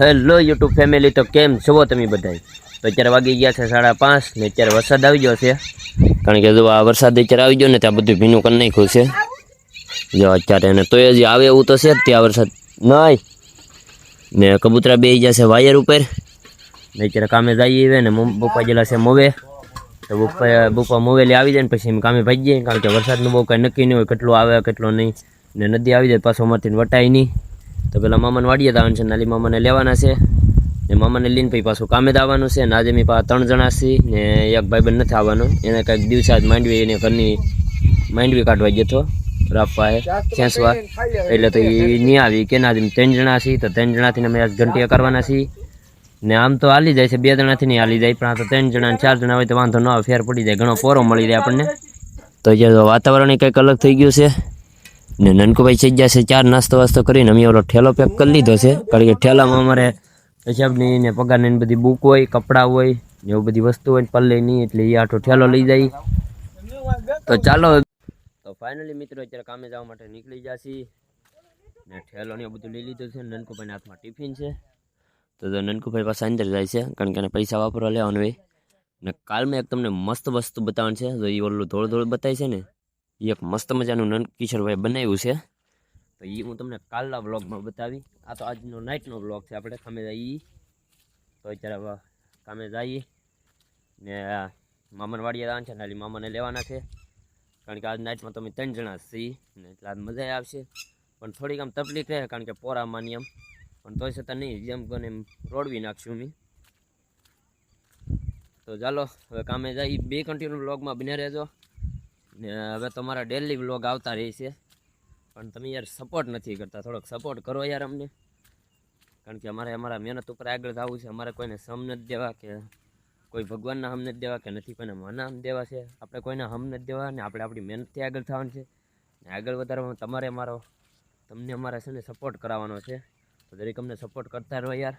Hello YouTube family તો કેમ છો તમે બધાય? તો અત્યારે વાગી ગયા છે સાડા પાંચ ને અત્યારે વરસાદ આવી ગયો છે. કારણ કે જો આ વરસાદ અત્યારે આવી ગયો ને ત્યાં બધું ભીનું કરી નાખ્યું છે. જો અત્યારે એને તોય હજી આવે એવું તો છે ત્યાં વરસાદ નહીં. ને કબૂતરા બે ગયા છે વાયર ઉપર. ને અત્યારે કામે જઈએ ને મમ- જેલા છે મોવે. તો બપ્પા બપ્પા મોવેલી આવી જાય ને પછી એમ કામે ભાગીએ કારણ કે વરસાદનું બહુ કાંઈ નક્કી નહીં હોય, કેટલો આવે, કેટલો નહીં. ને નદી આવી જાય, પાછો અમારથી વટાય નહીં. તો પેલા મામાને વાડીએ જવાનું છે, નાલી મામાને લેવાના છે. ને મામાને લઈને પછી પાછું કામે આવવાનું છે. ને આજે મેં પાછા ત્રણ જણા છીએ ને એક ભાઈબંધ નથી આવવાનો. એને કંઈક દિવસે આજ માંડવી એને ઘરની માંડવી કાઢવા ગયો હતો રાફવા હે ખેંચવા. એટલે તો એ નહીં આવી કે ના ત્રણ જણા છીએ, તો ત્રણ જણાથી અમે આજ ઘંટી કરવાના છીએ. ને આમ તો હાલી જાય છે, બે જણાથી નહીં હાલી જાય, પણ આ તો ત્રણ જણા ચાર જણા હોય તો વાંધો ન આવે, ફેર પડી જાય, ઘણો પોરો મળી જાય આપણને. તો જે વાતાવરણ કંઈક અલગ થઈ ગયું છે. ને નનકુભાઈ થઈ ગયા છે, ચાર નાસ્તો વાસ્તો કરીને અમે ઓલો ઠેલો પેક કરી લીધો છે. કારણ કે ઠેલામાં અમારે હિસાબની ને પગારની ને બધી બુક હોય, કપડાં હોય, ને એવું બધી વસ્તુ હોય પલ્લે નહીં એટલે એ આટો ઠેલો લઈ જાય. તો ચાલો. તો ફાઇનલી મિત્રો અત્યારે કામે જવા માટે નીકળી જાશી ને ઠેલો ને બધું લઈ લીધું છે. નનકુભાઈના હાથમાં ટિફિન છે. તો તો નનકુભાઈ પાસે અંદર જાય છે, કારણ કે એને પૈસા વાપરવા લેવાનું હોય. ને કાલ મેં એક તમને મસ્ત વસ્તુ બતાવવાનું છે. તો એ ઓલું ધોળ ધોળ બતાવી છે ને એક મસ્ત મજાનું નન કિશોરભાઈ બનાવ્યું છે. તો એ હું તમને કાલના વ્લોગમાં બતાવી. આ તો આજનો નાઇટનો વ્લોગ છે આપણે, કામે જઈએ. તો અત્યારે કામે જઈએ. ને મામનવાડીએ જવાનું છે ખાલી મામાને લેવાના છે. કારણ કે આજ નાઇટમાં તમે ત્રણ જણા છીએ ને એટલે આજ મજા આવશે. પણ થોડીક આમ તકલીફ રહે કારણ કે પોરામાં ની આમ પણ તોય છતાં નહીં, જેમ કોને એમ રોડવી નાખશું મેં તો ચાલો, હવે કામે જઈએ. બે કન્ટિન્યુ વ્લોગમાં બને રહેજો. ને હવે તમારા ડેલી વ્લોગ આવતા રહેશે પણ તમે યાર સપોર્ટ નથી કરતા. થોડોક સપોર્ટ કરો યાર અમને. કારણ કે અમારે અમારા મહેનત ઉપર આગળ થવું છે. અમારે કોઈને સમ નથી દેવા કે કોઈ ભગવાનના હમ નથી દેવા કે નથી કોઈને મના હમ દેવા છે. આપણે કોઈને હમ નથી દેવા ને આપણે આપણી મહેનતથી આગળ થવાનું છે. ને આગળ વધારવામાં તમારે અમારો તમને અમારે છે ને સપોર્ટ કરાવવાનો છે. તો દરેક અમને સપોર્ટ કરતા રહો યાર.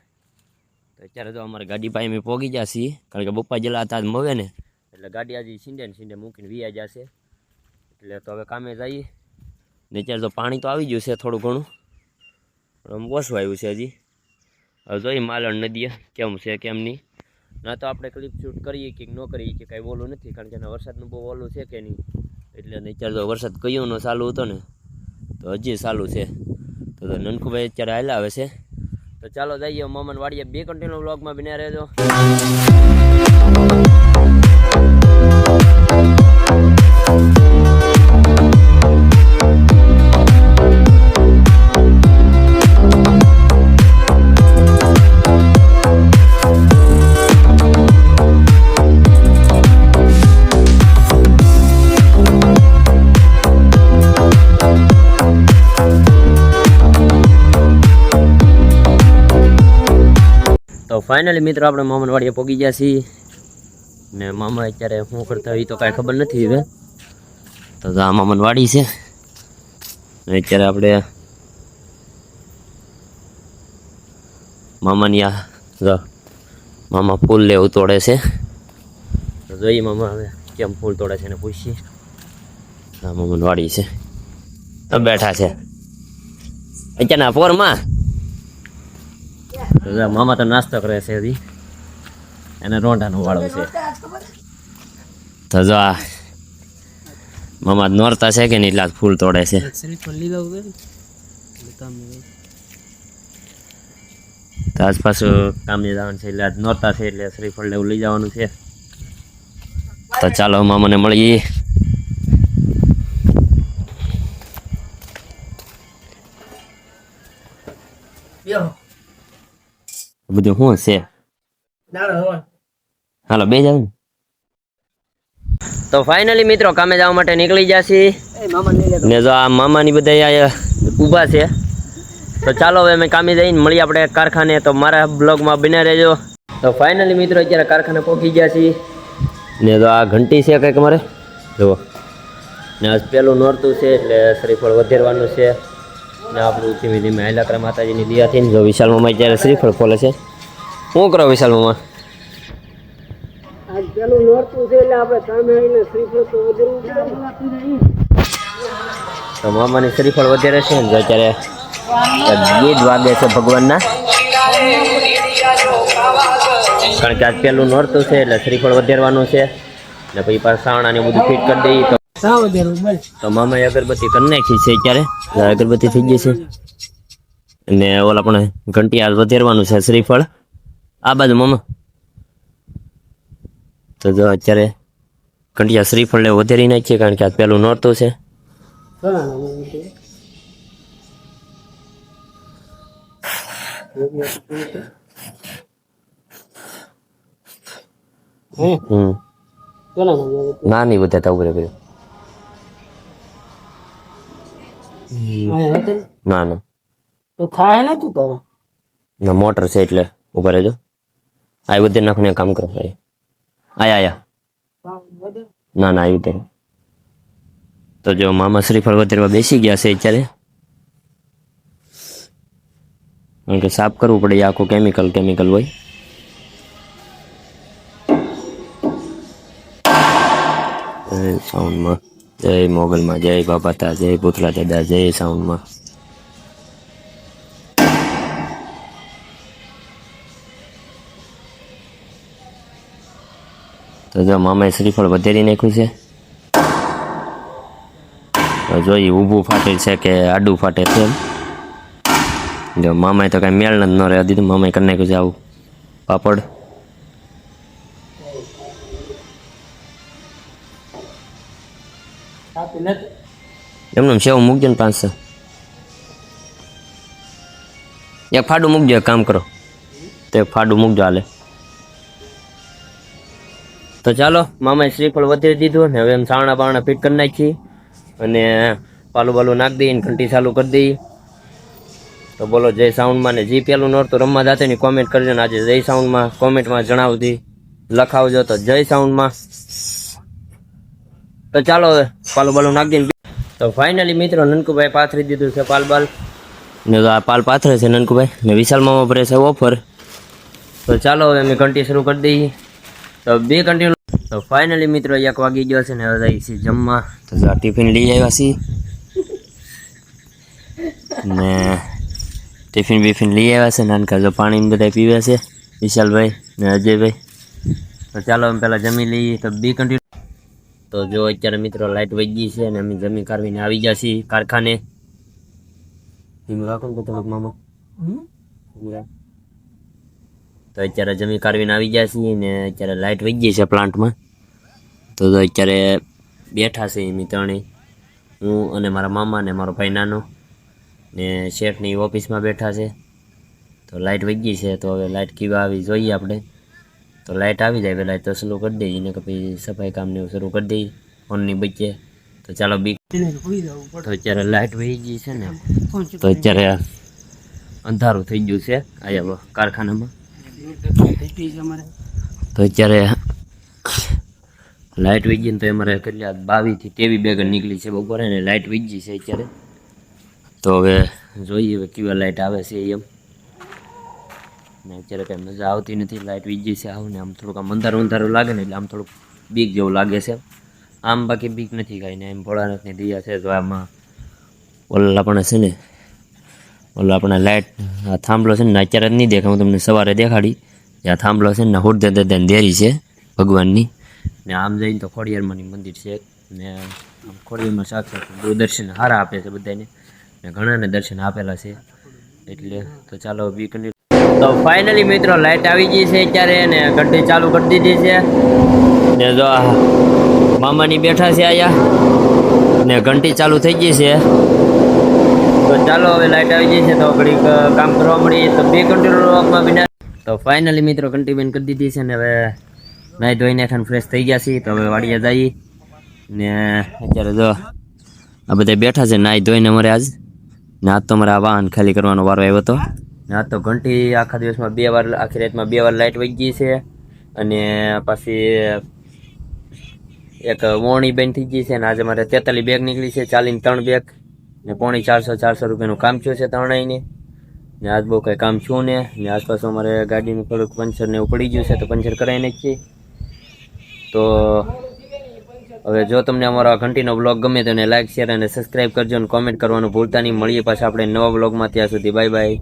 તો અત્યારે તો અમારે ગાડી પાસે અમે પહોંચી જશે કારણ કે બપ્પા જેલા હતા મવે ને. એટલે ગાડી આજે સીંડે ને સીંડે મૂકીને વિયા જશે એટલે તો હવે કામે જઈએ. ને અત્યારે તો પાણી તો આવી ગયું છે થોડું ઘણું. આમ ઓછું આવ્યું છે હજી. હવે જોઈએ માલણ નદીએ કેમ છે કેમ નહીં. ના તો આપણે ક્લિપ શૂટ કરીએ કે ન કરીએ કે કાંઈ ઓલું નથી, કારણ કે એના વરસાદનું બહુ ઓલું છે કે નહીં. એટલે અત્યારે તો વરસાદ કયોનો ચાલુ હતો ને, તો હજી ચાલુ છે. તો તો નનકુભાઈ અત્યારે હાલ આવે છે. તો ચાલો જઈએ, મામન વાડીએ બે કન્ટિન્યુ બ્લોગમાં બિના રહેજો. ફાઇનલી મિત્રો, આપણે મામન વાડીએ ગયા છીએ. ને મામા અત્યારે શું કરતા હોય તો કાંઈ ખબર નથી હવે. તો આ મામન છે. અત્યારે આપણે મામાની આ મામા ફૂલ લેવું તોડે છે. તો જોઈએ મામા હવે કેમ ફૂલ તોડે છે ને પૂછીએ. આ મામન છે. તો બેઠા છે. અત્યારના પોરમાં મામા તો નાસ્તો કરે છે હજી. એને રોંઢાનું વાળો છે. તો જો આ મામા નોરતા છે કે નહીં એટલા ફૂલ તોડે છે. તો આજ પાછું કામ જવાનું છે એટલે નોરતા છે એટલે શ્રીફળ લેવું લઈ જવાનું છે. તો ચાલો મામાને મળીએ. બધું શું છે હાલો બે જાવ તો ફાઇનલી મિત્રો કામે જવા માટે નીકળી જશે ને જો આ મામાની બધા ઊભા છે. તો ચાલો હવે અમે કામે જઈને મળીએ આપણે કારખાને. તો મારા બ્લોગમાં બને રહેજો. તો ફાઇનલી મિત્રો અત્યારે કારખાને પહોંચી ગયા છીએ. ને તો આ ઘંટી છે કંઈક મારે જુઓ. ને આજ પહેલું નોરતું છે એટલે શ્રીફળ વધેરવાનું છે. ને આપણું ધીમે ધીમે માતાજીની દિયાથી થઈને જો વિશાલ મામા જ્યારે શ્રીફળ ખોલે છે શું કરો વિશાલ મામા? તો મામાની શ્રીફળ વધારે છે ને અત્યારે ગીત વાગે છે ભગવાનના. કારણ કે આજ પહેલું નોરતું છે એટલે શ્રીફળ વધારવાનું છે. ને પછી પાછા ને બધું ફિટ કરી દઈએ તો મામાએ અગરબત્તી કરી નાખી છે અત્યારે. અગરબત્તી થઈ ગઈ છે. અને ઓલા પણ ઘંટી હાલ વધારવાનું છે શ્રીફળ. આ બાજુ મામા. તો જો અત્યારે ઘંટિયા શ્રીફળને વધારી નાખીએ કારણ કે આ પેલું નોરતું છે. ના નહીં બધા. ઉભરે કર્યું ના ના તો થાય ને તું કહો ના મોટર છે એટલે ઊભા રહેજો આ બધે નાખને કામ કરો ભાઈ આયા આયા ના ના આવી રીતે તો જો મામા શ્રીફળ વધારવા બેસી ગયા છે અત્યારે કારણ કે સાફ કરવું પડે એ આખું કેમિકલ કેમિકલ હોય જય સાઉન્ડમાં જય મોગલમાં, જય બાબાતા જય પુતળા દાદા, જય સાઉન્ડમાં. તો જો મામાએ શ્રીફળ વધેરી નાખ્યું છે. તો જોઈએ ઊભું ફાટે છે કે આડું ફાટે છે જો મામાએ તો કાંઈ મેળ જ ન રહે દીધું, મામાએ કરી નાખ્યું છે આવું પાપડ. એમને સેવ મૂકજો ને પાંચસો. એક ફાડું મૂકજો કામ કરો. તે ફાડું મૂકજો હાલે. તો ચાલો, મામાએ શ્રીફળ વધારી દીધું ને હવે એમ સાણા બાણા ફિટ કરી નાખીએ અને પાલું બાલું નાખી દઈએ ઘંટી ચાલુ કરી દઈએ તો બોલો, જય સાઉન્ડમાં ને જે પેલું નોરતું રમવા જાતે ની કોમેન્ટ કરજો ને આજે જય સાઉન્ડમાં કોમેન્ટમાં જણાવતી લખાવજો તો જય સાઉન્ડમાં તો ચાલો હવે પાલું બાલું નાખી તો ફાઇનલી મિત્રો નનકુભાઈ પાથરી દીધું છે પાલ બાલ. ને આ પાલ પાથરે છે નનકુભાઈ ને વિશાલ મામા ભરે છે ઓફર તો ચાલો હવે અમે ઘંટી શરૂ કરી દઈએ. તો બે ઘંટી તો ફાઇનલી મિત્રો એક વાગી ગયો છે ને હવે જઈએ જમવા. તો ટિફિન લઈ આવ્યા છીએ. ને ટિફિન બિફિન લઈ આવ્યા છે નાનકા જો પાણી બધા પીવે છે વિશાલભાઈ ને અજયભાઈ. તો ચાલો અમે પહેલાં જમી લઈએ. તો બે ઘંટી તો જો અત્યારે મિત્રો લાઇટ વહી ગઈ છે અને અમે જમી કાઢવીને આવી ગયા છીએ કારખાને. ધીમું રાખો ને થોડુંક મામા. તો અત્યારે જમી કાઢવીને આવી ગયા છીએ ને અત્યારે લાઇટ વહી ગઈ છે પ્લાન્ટમાં. તો તો અત્યારે બેઠા છે એમ ત્રણેય. હું અને મારા મામા ને મારો ભાઈ નાનો ને શેઠની ઓફિસમાં બેઠા છે. તો લાઇટ વહી ગઈ છે તો હવે લાઇટ કેવા આવી જોઈએ આપણે. તો લાઇટ આવી જાય પહેલાં તો સ્લો કરી દઈએ ને કે પછી સફાઈ કામને એવું શરૂ કરી દઈએ ફોનની બચે તો ચાલો બી તો અત્યારે લાઇટ વહી ગઈ છે ને. તો અત્યારે અંધારું થઈ ગયું છે અહીંયા કારખાનામાં. તો અત્યારે લાઇટ વહી ગઈ ને તો અમારે કેટલા બાવીસથી તેવી બેગર નીકળી છે બપોરે ને લાઇટ વહી ગઈ છે અત્યારે. તો હવે જોઈએ હવે કેવા લાઇટ આવે છે એમ. ને અત્યારે કંઈ મજા આવતી નથી લાઇટ વીજી છે આવું ને આમ થોડુંક આમ અંધારું અંધારું લાગે ને એટલે આમ થોડુંક બીક જેવું લાગે છે. આમ બાકી બીક નથી કાંઈ ને એમ ભોળાનાથની દયા છે તો આમાં ઓલા પણ છે ને, ઓલો આપણે લાઇટ થાંભલો છે ને અત્યારે જ નહીં દેખાય, હું તમને સવારે દેખાડી. જ્યાં થાંભલો છે ને હુડ દે દેરી છે, ભગવાનની. ને આમ જઈને તો ખોડિયારમાંની મંદિર છે. ને આમ ખોડિયારમાં સાક્ષાત બહુ દર્શન હારા આપે છે બધાને ને ઘણાને દર્શન આપેલા છે. એટલે તો ચાલો બી કન્ટિન્યુ તો ફાઇનલી મિત્રો લાઇટ આવી ગઈ છે અત્યારે અને ઘંટી ચાલુ કરી દીધી છે. ને જો મામાની બેઠા છે અહીંયા. ને ઘંટી ચાલુ થઈ ગઈ છે. તો ચાલો હવે લાઇટ આવી ગઈ છે તો ઘડીક કામ કરવા મળી. તો બે કન્ટિન્યુમાં બિના તો ફાઇનલી મિત્રો ઘંટી બેન કરી દીધી છે ને હવે નાહી ધોઈને ખાન ફ્રેશ થઈ ગયા છીએ. તો હવે વાડીએ જઈએ. ને અત્યારે જો આ બધા બેઠા છે નાહી ધોઈને અમારે આજ. ને આજ તો અમારે આ વાહન ખાલી કરવાનો વારો આવ્યો હતો આજ તો ઘંટી આખા દિવસમાં બે વાર, આખી રાતમાં બે વાર લાઇટ વહી ગઈ છે. અને પાછી એક વોણી બેન થઈ ગઈ છે અને આજે મારે તેતાલી બેગ નીકળી છે, ચાલીને ત્રણ બેગ ને પોણી ચારસો ચારસો રૂપિયાનું કામ થયું છે ત્રણેયને ને આજ બહુ કંઈ કામ છું ને. ને આસપાસ અમારે ગાડીનું થોડુંક પંચર ને એવું પડી ગયું છે તો પંચર કરાવી નાખીએ. તો હવે જો તમને અમારો આ ઘંટીનો બ્લોગ ગમે તો એને લાઈક શેર અને સબસ્ક્રાઈબ કરજો અને કોમેન્ટ કરવાનું ભૂલતા નહીં. મળીએ પાછા આપણે નવા બ્લોગમાં ત્યાં સુધી બાય બાય